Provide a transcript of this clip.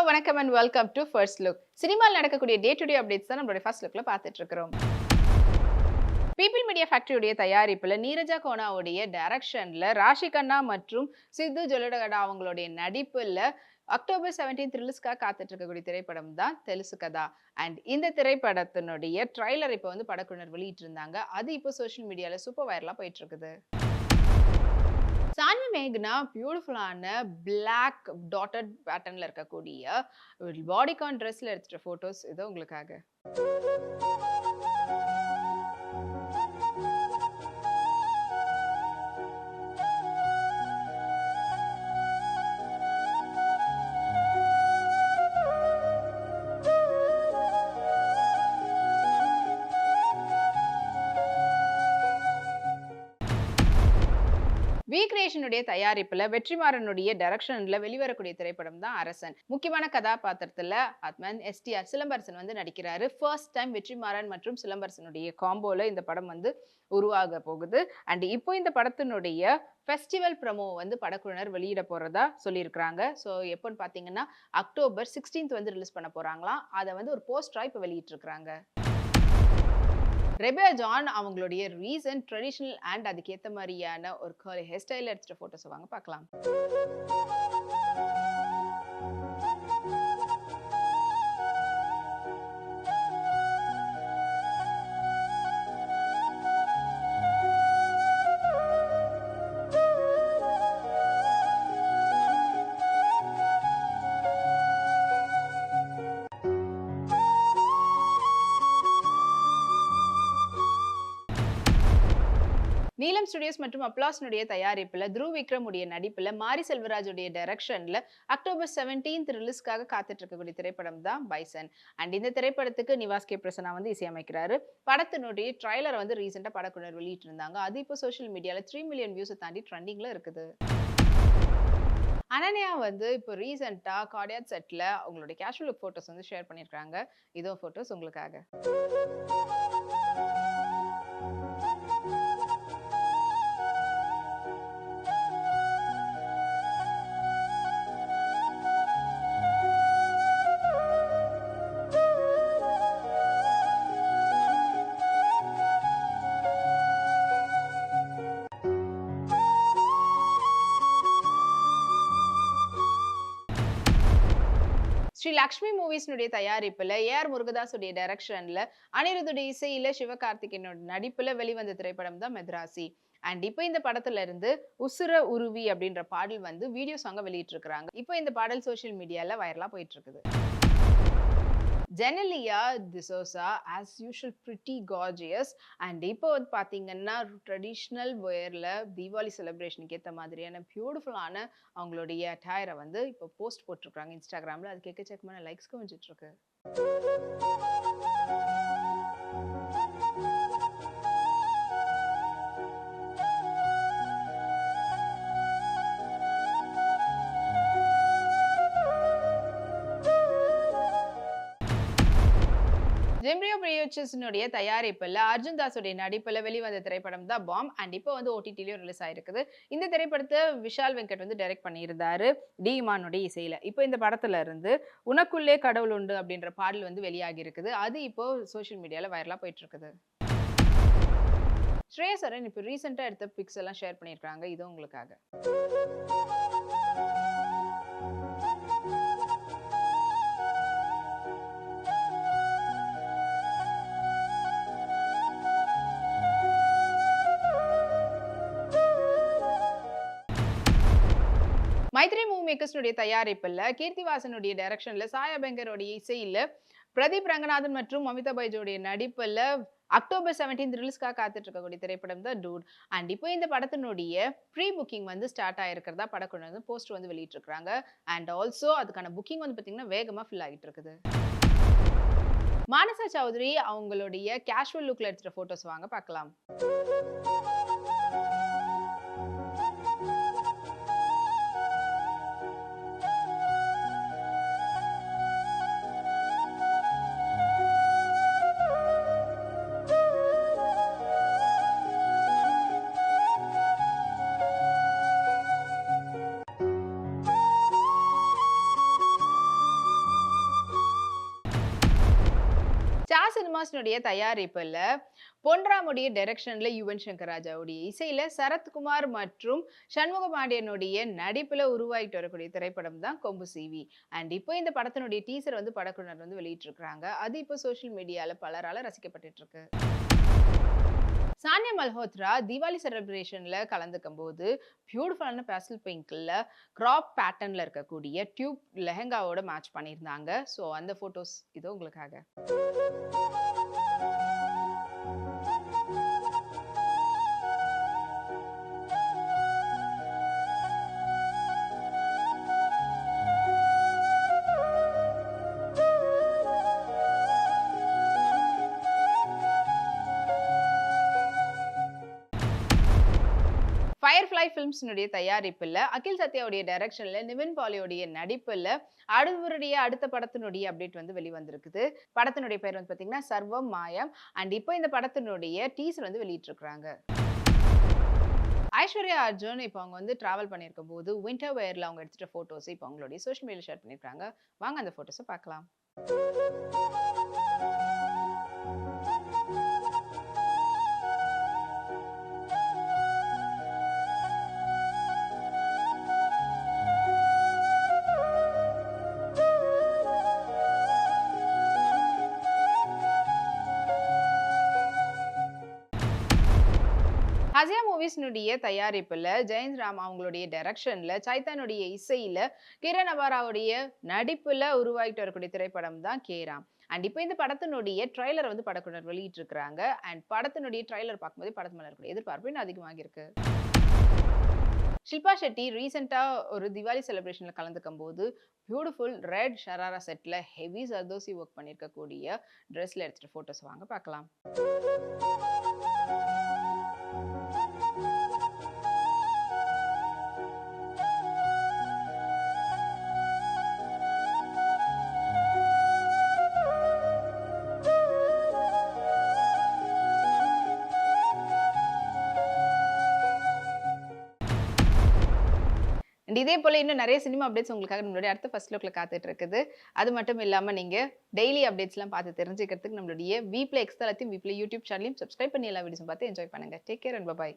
Hello வணக்கம் and welcome to first look சினிமாவில் நடக்கக்கூடிய டே டு டே அப்டேட்ஸ் தான் நம்மளுடைய ஃபர்ஸ்ட் லுக்கில் பார்த்துட்டு இருக்கிறோம் பீப்பிள் மீடியா ஃபேக்டரியுடைய தயாரிப்புல நீரஜா கோனாவுடைய டைரக்ஷன்ல ராஷி கண்ணா மற்றும் சித்து ஜொலடகடா அவங்களுடைய நடிப்புல அக்டோபர் செவன்டீன் ரிலீஸ்க்காக காத்துட்டு இருக்கக்கூடிய திரைப்படம் தான் தெலுசு கதா. அண்ட் இந்த திரைப்படத்தினுடைய ட்ரைலர் இப்போ வந்து படக்குழுவினர் வெளியிட்டு இருந்தாங்க அது இப்போ சோஷியல் மீடியால சூப்பர் வைரலா போயிட்டு இருக்குது சான்வி மேக்னா பியூட்டிஃபுல்லான பிளாக் டாட்டட் பேட்டர்ன்ல இருக்கக்கூடிய பாடிகான் ட்ரெஸ்ஸில் எடுத்துகிட்ட ஃபோட்டோஸ் இது உங்களுக்காக. வி தயாரிப்புல வெற்றிமாறனுடைய டைரக்ஷன்ல வெளிவரக்கூடிய திரைப்படம் தான் அரசன். முக்கியமான கதாபாத்திரத்துல அத்மன் எஸ்டிஆர் சிலம்பரசன் வந்து நடிக்கிறாரு. ஃபர்ஸ்ட் டைம் வெற்றிமாறன் மற்றும் சிலம்பரசனுடைய காம்போல இந்த படம் வந்து உருவாக போகுது. அண்ட் இப்போ இந்த படத்தினுடைய ஃபெஸ்டிவல் ப்ரமோ வந்து படக்குழுவினர் வெளியிட போறதா சொல்லியிருக்கிறாங்க. ஸோ எப்போன்னு பார்த்தீங்கன்னா அக்டோபர் சிக்ஸ்டீன்த் வந்து ரிலீஸ் பண்ண போகிறாங்களாம் அதை வந்து ஒரு போஸ்டராக இப்போ வெளியிட்டிருக்கிறாங்க. ரெபே ஜான் அவங்களுடைய ரீசன்ட் ட்ரெடிஷ்னல் அண்ட் அதுக்கேற்ற மாதிரியான ஒரு கேர்லி ஹேர் ஸ்டைல் எடுத்துகிட்ட ஃபோட்டோஸ் வாங்க பார்க்கலாம். நீலம் ஸ்டுடியோஸ் மற்றும் அப்ளாஸ்னுடைய தயாரிப்பில் த்ருவ் விக்ரம் உடைய நடிப்பில் மாரி செல்வராஜுடைய டைரக்ஷனில் அக்டோபர் செவன்டீன்த் ரிலீஸ்க்காக காத்துட்டு இருக்கக்கூடிய திரைப்படம் தான் பைசன். அண்ட் இந்த திரைப்படத்துக்கு நிவாஸ் கே. பிரசன்னா வந்து இசையமைக்கிறாரு. படத்தினுடைய ட்ரைலர் வந்து ரீசெண்டாக படக்குழுவினர் வெளியிட்டு இருந்தாங்க அது இப்போ சோஷியல் மீடியாவில் த்ரீ மில்லியன் வியூஸை தாண்டி ட்ரெண்டிங்கில் இருக்குது. அனன்யா வந்து இப்போ ரீசெண்டாக கார்டியாட் செட்டில் அவங்களுடைய கேஷுவல் ஃபோட்டோஸ் வந்து ஷேர் பண்ணியிருக்காங்க. இதோ ஃபோட்டோஸ் உங்களுக்காக. ஸ்ரீ லக்ஷ்மி மூவிஸ்னுடைய தயாரிப்புல ஏஆர் முருகதாஸுடைய டைரக்ஷன்ல அனிருதுடைய இசையில சிவகார்த்திகேயனோட நடிப்புல வெளிவந்த திரைப்படம் தான் மெத்ராசி. அண்ட் இப்போ இந்த படத்துல இருந்து உசுர உருவி அப்படின்ற பாடல் வந்து வீடியோ சாங்கை வெளியிட்டு இருக்காங்க இப்போ இந்த பாடல் சோஷியல் மீடியால வைரலாக போயிட்டு இருக்குது Genelia D'Souza as usual pretty gorgeous and இப்போ வந்து பார்த்தீங்கன்னா ட்ரெடிஷ்னல் வேரில் தீபாவளி செலிப்ரேஷனுக்கு ஏற்ற மாதிரியான பியூட்டிஃபுல்லான அவங்களுடைய அட்டையரை வந்து இப்போ போஸ்ட் போட்டிருக்காங்க இன்ஸ்டாகிராமில் அது எக்கச்சக்கமான லைக்ஸ் குவிஞ்சிட்ருக்கு ஜெம்ரியோ தயாரிப்பில் அர்ஜுன் தாஸுடைய நடிப்பில் வெளிவந்த திரைப்படம் தான் பாம் அண்ட் இப்போ வந்து ஓடிடிலையும் ரிலீஸ் ஆயிருக்குது. இந்த திரைப்படத்தை விஷால் வெங்கட் வந்து டைரக்ட் பண்ணியிருந்தாரு. டி இமானுடைய இசையில். இப்போ இந்த படத்துல இருந்து உனக்குள்ளே கடவுள் உண்டு அப்படின்ற பாடல் வந்து வெளியாகி இருக்குது. அது இப்போ சோஷியல் மீடியாவில் வைரலாக போயிட்டு இருக்குது ஸ்ரேயசரன் இப்போ ரீசெண்டாக எடுத்த பிக்ஸ் எல்லாம் ஷேர் பண்ணியிருக்காங்க. இது உங்களுக்காக. மைத்ரி தயாரிப்பில் கீர்த்திவாசனுடைய டைரக்ஷனில் சாயா பெங்கருடைய பிரதீப் ரங்கநாதன் மற்றும் அமிதா பைஜோடைய நடிப்பில் அக்டோபர் செவன்டீன் ரிலீஸ்க்காக காத்துட்டு இருக்கக்கூடிய திரைப்படம் தான் டூட் அண்ட் இப்போ இந்த படத்தினுடைய ப்ரீ புக்கிங் வந்து ஸ்டார்ட் ஆகிருக்கிறதா படக்குழு வந்து போஸ்ட் வந்து வெளியிட்டிருக்கிறாங்க. அண்ட் ஆல்சோ அதுக்கான புக்கிங் வந்து பார்த்தீங்கன்னா வேகமாக ஃபில் ஆகிட்டு இருக்குது மானசா சௌத்ரி அவங்களுடைய கேஷுவல் லுக்கில் எடுத்துகிற ஃபோட்டோஸ் வாங்க பார்க்கலாம். ஸ்டார் சினிமாஸினுடைய தயாரிப்பில் பொன்ராமுடைய டைரக்ஷனில் யுவன் சங்கர் ராஜாவுடைய இசையில சரத்குமார் மற்றும் சண்முக பாண்டியனுடைய நடிப்புல உருவாகிட்டு வரக்கூடிய திரைப்படம் தான் கொம்பு சிவி. அண்ட் இப்போ இந்த படத்தினுடைய டீசர் வந்து படக்குழுனர் வந்து வெளியிட்டிருக்கிறாங்க. அது இப்போ சோஷியல் மீடியால பலரால ரசிக்கப்பட்டுட்டு இருக்கு. சானியா மல்ஹோத்ரா தீபாவளி செலிப்ரேஷனில் கலந்துக்கும் போது பியூட்டிஃபுல்லான பேஸ்டல் பிங்க்ல கிராப் பேட்டர்னில் இருக்கக்கூடிய டியூப் லெஹங்காவோட மேட்ச் பண்ணியிருந்தாங்க. ஸோ அந்த ஃபோட்டோஸ் இது உங்களுக்காக. ஃபயர்ஃப்ளை ஃபிலிம்ஸ்னுடைய தயாரிப்பில் அகில் சத்யாவுடைய டைரக்ஷனில் நிவின் பாலியோடைய நடிப்பில் அடுவருடைய அடுத்த படத்தினுடைய அப்டேட் வந்து வெளிவந்திருக்குது. படத்தினுடைய பேர் வந்து பார்த்தீங்கன்னா சர்வம் மாயம். அண்ட் இப்போ இந்த படத்தினுடைய டீசர் வந்து வெளியிட்டிருக்கிறாங்க. ஐஸ்வர்யா அர்ஜுன் இப்போ அவங்க வந்து ட்ராவல் பண்ணியிருக்கும் போது விண்டர் வேர்ல அவங்க எடுத்துகிட்ட ஃபோட்டோஸ் இப்போ அவங்களுடைய சோஷியல் மீடியா ஷேர் பண்ணியிருக்காங்க. வாங்க அந்த ஃபோட்டோஸை பார்க்கலாம். மூவிஸ்னுடைய தயாரிப்புல ஜெயந்த் ராம் அவங்களுடைய டைரக்ஷனில் சைத்தானுடைய இசையில கிரண் அபாராவுடைய நடிப்புல உருவாகிட்டு வரக்கூடிய திரைப்படம் தான் கேராம் அண்ட் இப்போ இந்த படத்தினுடைய ட்ரைலர் வந்து படக்குனர் வெளியிட்டிருக்கிறாங்க. அண்ட் படத்தினுடைய ட்ரைலர் பார்க்கும்போது படத்து மேல இருக்கக்கூடிய எதிர்பார்ப்பு இன்னும் அதிகமாக இருக்கு. ஷில்பா ஷெட்டி ரீசெண்டாக ஒரு திவாலி செலிப்ரேஷனில் கலந்துக்கும் போது பியூட்டிஃபுல் ரெட் ஷராரா செட்டில் ஹெவி சர்தோசி ஒர்க் பண்ணியிருக்கக்கூடிய ட்ரெஸ்ஸில் எடுத்துகிட்டு ஃபோட்டோஸ் வாங்க பார்க்கலாம். அண்ட் இதே போல இன்னும் நிறைய சினிமா அப்டேட்ஸ் உங்களுக்காக நம்மளுடைய அடுத்த ஃபர்ஸ்ட் லுக்கில் காத்துட்டு இருக்குது அது மட்டும் இல்லாமல் நீங்கள் டெய்லி அப்டேட்ஸ்லாம் பார்த்து தெரிஞ்சுக்கிறதுக்கு நம்மளுடைய வீப்ளே எக்ஸ்தலத்தையும் வீப்ல யூடியூப் சேனலையும் சப்ஸ்கிரைப் பண்ணி எல்லா வீடியோஸும் பார்த்து என்ஜாய் பண்ணுங்க. Take care and bye